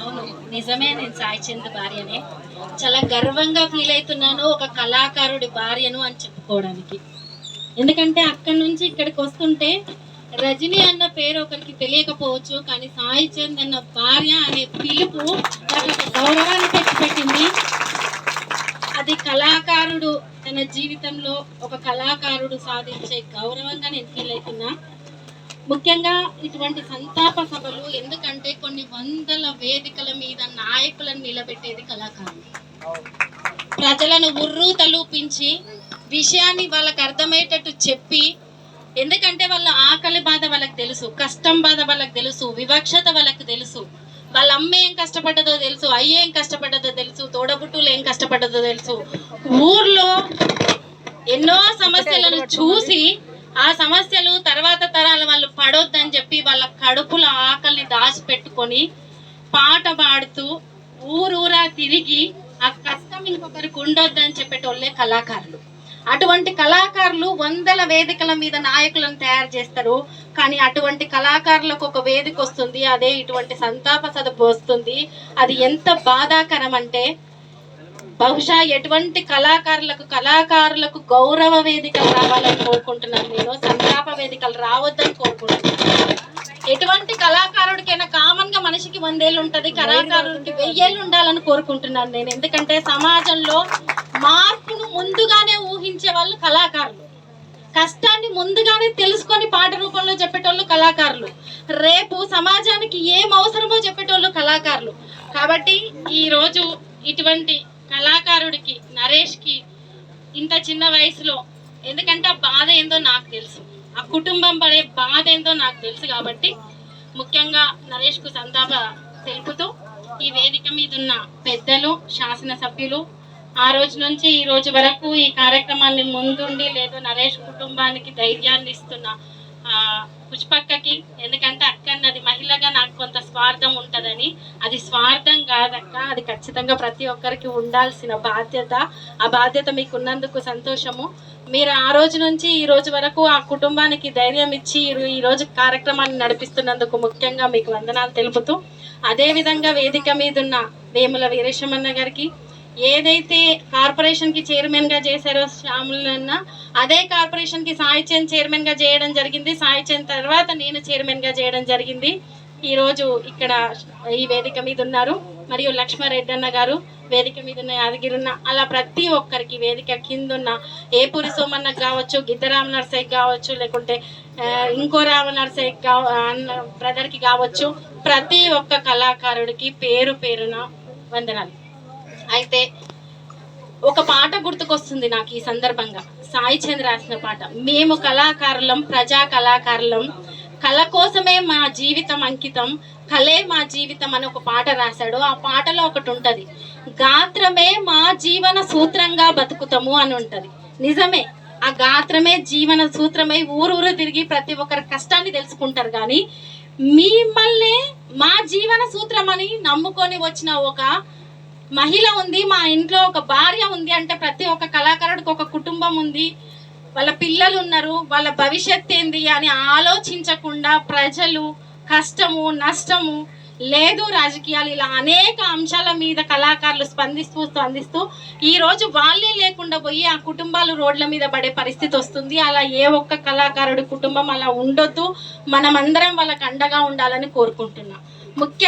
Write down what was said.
అవును నిజమే నేను సాయి చంద్ భార్యనే. చాలా గర్వంగా ఫీల్ అవుతున్నాను ఒక కళాకారుడి భార్యను అని చెప్పుకోవడానికి. ఎందుకంటే అక్కడి నుంచి ఇక్కడికి వస్తుంటే రజనీ అన్న పేరు ఒకరికి తెలియకపోవచ్చు కానీ సాయి చంద్ అన్న భార్య అనే పిలుపు నాకు ఒక గౌరవాన్ని తెచ్చిపెట్టింది. అది కళాకారుడు తన జీవితంలో ఒక కళాకారుడు సాధించే గౌరవంగా నేను ఫీల్ అవుతున్నా. ముఖ్యంగా ఇటువంటి సంతాప సభలు ఎందుకంటే కొన్ని వందల వేదికల మీద నాయకులను నిలబెట్టేది కళాకారులు. ప్రజలను ఉర్రు తలూపించి విషయాన్ని వాళ్ళకి అర్థమయ్యేటట్టు చెప్పి ఎందుకంటే వాళ్ళ ఆకలి బాధ వాళ్ళకి తెలుసు కష్టం బాధ వాళ్ళకి తెలుసు వివక్షత వాళ్ళకి తెలుసు. వాళ్ళ అమ్మ ఏం కష్టపడ్డదో తెలుసు అయ్య ఏం కష్టపడ్డదో తెలుసు తోడబుట్టులు ఏం కష్టపడ్డదో తెలుసు. ఊర్లో ఎన్నో సమస్యలను చూసి ఆ సమస్యలు తర్వాత తరాల వాళ్ళు పడొద్దని చెప్పి వాళ్ళ కడుపుల ఆకలిని దాచిపెట్టుకొని పాట పాడుతూ ఊరూరా తిరిగి ఆ కష్టం ఇంకొకరికి ఉండొద్దని చెప్పేటోళ్ళే కళాకారులు. అటువంటి కళాకారులు వందల వేదికల మీద నాయకులను తయారు చేస్తారు. కానీ అటువంటి కళాకారులకు ఒక వేదిక వస్తుంది అదే ఇటువంటి సంతాప సదపు వస్తుంది. అది ఎంత బాధాకరం అంటే బహుశా ఎటువంటి కళాకారులకు కళాకారులకు గౌరవ వేదికలు రావాలని కోరుకుంటున్నాను నేను. సంతాప వేదికలు రావద్దని కోరుకుంటున్నాను. ఎటువంటి కళాకారుడికైనా కామన్గా మనిషికి వందేళ్ళు ఉంటది కళాకారుడికి వెయ్యేళ్ళు ఉండాలని కోరుకుంటున్నాను నేను. ఎందుకంటే సమాజంలో మార్పును ముందుగానే ఊహించే వాళ్ళు కళాకారులు. కష్టాన్ని ముందుగానే తెలుసుకొని పాట రూపంలో చెప్పేటోళ్ళు కళాకారులు. రేపు సమాజానికి ఏం అవసరమో చెప్పేటోళ్ళు కళాకారులు. కాబట్టి ఈ రోజు ఇటువంటి కళాకారుడికి నరేష్కి ఇంత చిన్న వయసులో ఎందుకంటే ఆ బాధ ఏందో నాకు తెలుసు. ఆ కుటుంబం పడే బాధ ఏందో నాకు తెలుసు కాబట్టి ముఖ్యంగా నరేష్కు సంతాప తెలుపుతూ ఈ వేదిక మీద ఉన్న పెద్దలు శాసనసభ్యులు ఆ రోజు నుంచి ఈ రోజు వరకు ఈ కార్యక్రమాన్ని ముందుండి లేదు నరేష్ కుటుంబానికి ధైర్యాన్ని ఇస్తున్న పుష్పక్కకి. ఎందుకంటే అక్క అన్నది మహిళగా నాకు కొంత స్వార్థం ఉంటుందని. అది స్వార్థం కాదక్క. అది ఖచ్చితంగా ప్రతి ఒక్కరికి ఉండాల్సిన బాధ్యత. ఆ బాధ్యత మీకు ఉన్నందుకు సంతోషము. మీరు ఆ రోజు నుంచి ఈ రోజు వరకు ఆ కుటుంబానికి ధైర్యం ఇచ్చి ఈ- ఈ రోజు కార్యక్రమాన్ని నడిపిస్తున్నందుకు ముఖ్యంగా మీకు వందనాలు తెలుపుతూ అదేవిధంగా వేదిక మీద ఉన్న వేముల వీరేశమన్న గారికి ఏదైతే కార్పొరేషన్కి చైర్మన్గా చేశారో శ్యాములన్న అదే కార్పొరేషన్కి సాయి చంద్ చైర్మన్గా చేయడం జరిగింది. సాయి చంద్ తర్వాత నేను చైర్మన్గా చేయడం జరిగింది. ఈ రోజు ఇక్కడ ఈ వేదిక మీద ఉన్నారు. మరియు లక్ష్మారెడ్డి అన్న గారు వేదిక మీద ఉన్న యాదగిరి ఉన్న అలా ప్రతి ఒక్కరికి వేదిక కింద ఉన్న ఏపూరి సోమన్నకు కావచ్చు గిద్దరామ నర్సయ్యకి కావచ్చు లేకుంటే ఇంకో రామ నర్సయ్యకి కావ అన్న బ్రదర్కి కావచ్చు ప్రతి ఒక్క కళాకారుడికి పేరు పేరున వందనాలు. అయితే ఒక పాట గుర్తుకొస్తుంది నాకు ఈ సందర్భంగా. సాయి చంద్ర రాసిన పాట. మేము కళాకారులం ప్రజా కళాకారులం కళ కోసమే మా జీవితం అంకితం కళే మా జీవితం అని ఒక పాట రాశాడు. ఆ పాటలో ఒకటి ఉంటుంది. గాత్రమే మా జీవన సూత్రంగా బతుకుతాము అని ఉంటుంది. నిజమే ఆ గాత్రమే జీవన సూత్రమై ఊరు తిరిగి ప్రతి ఒక్కరి కష్టాన్ని తెలుసుకుంటారు కానీ మిమ్మల్ని మా జీవన సూత్రం అని నమ్ముకొని వచ్చిన ఒక మహిళ ఉంది మా ఇంట్లో ఒక భార్య ఉంది అంటే ప్రతి ఒక్క కళాకారుడికి ఒక కుటుంబం ఉంది. వాళ్ళ పిల్లలు ఉన్నారు వాళ్ళ భవిష్యత్ ఏంది అని ఆలోచించకుండా ప్రజలు కష్టము నష్టము లేదు రాజకీయాలు ఇలా అనేక అంశాల మీద కళాకారులు స్పందిస్తూ స్పందిస్తూ ఈరోజు వాళ్ళే లేకుండా పోయి ఆ కుటుంబాలు రోడ్ల మీద పడే పరిస్థితి వస్తుంది. అలా ఏ ఒక్క కళాకారుడి కుటుంబం అలా ఉండొద్దు. మనమందరం వాళ్ళకు అండగా ఉండాలని కోరుకుంటున్నాం. ముఖ్య